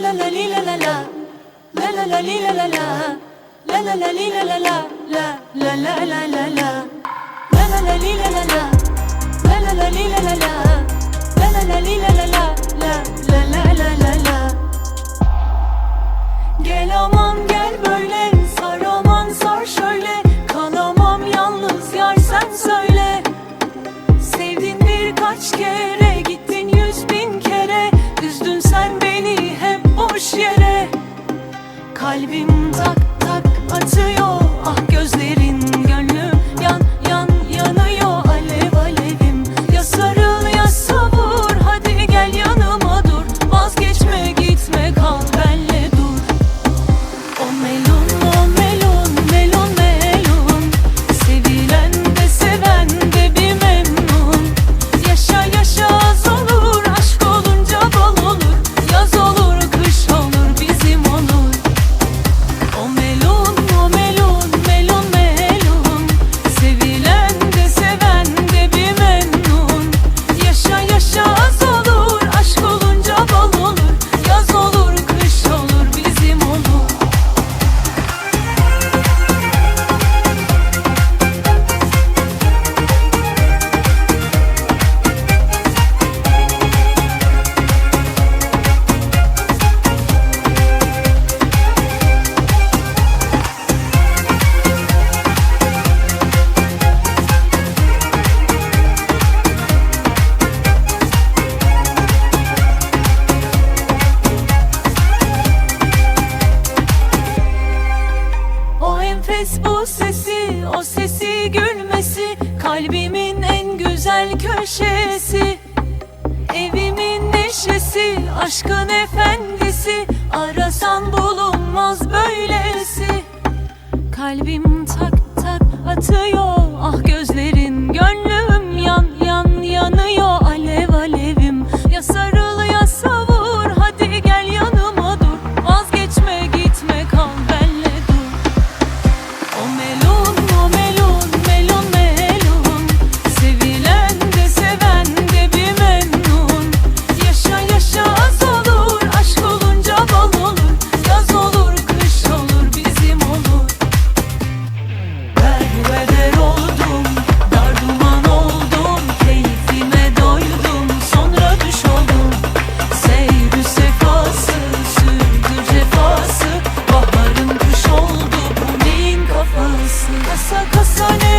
لا لا لي لا لا لا لا لا لا لي لا لا لا لا لا لا لي لا لا لا لا لا لا لا لا لا لا لا لا لي لا لا لا لا لا لا لي لا لا لا لا لا لا لي لا لا لا Kalbim tak tak atıyor. Ah gözlerin Kes bu sesi, o sesi gülmesi Kalbimin en güzel köşesi. Evimin neşesi, aşkın efendisi Arasan bulunmaz böylesi. Kalbim tak tak atıyor. kasa kasa ne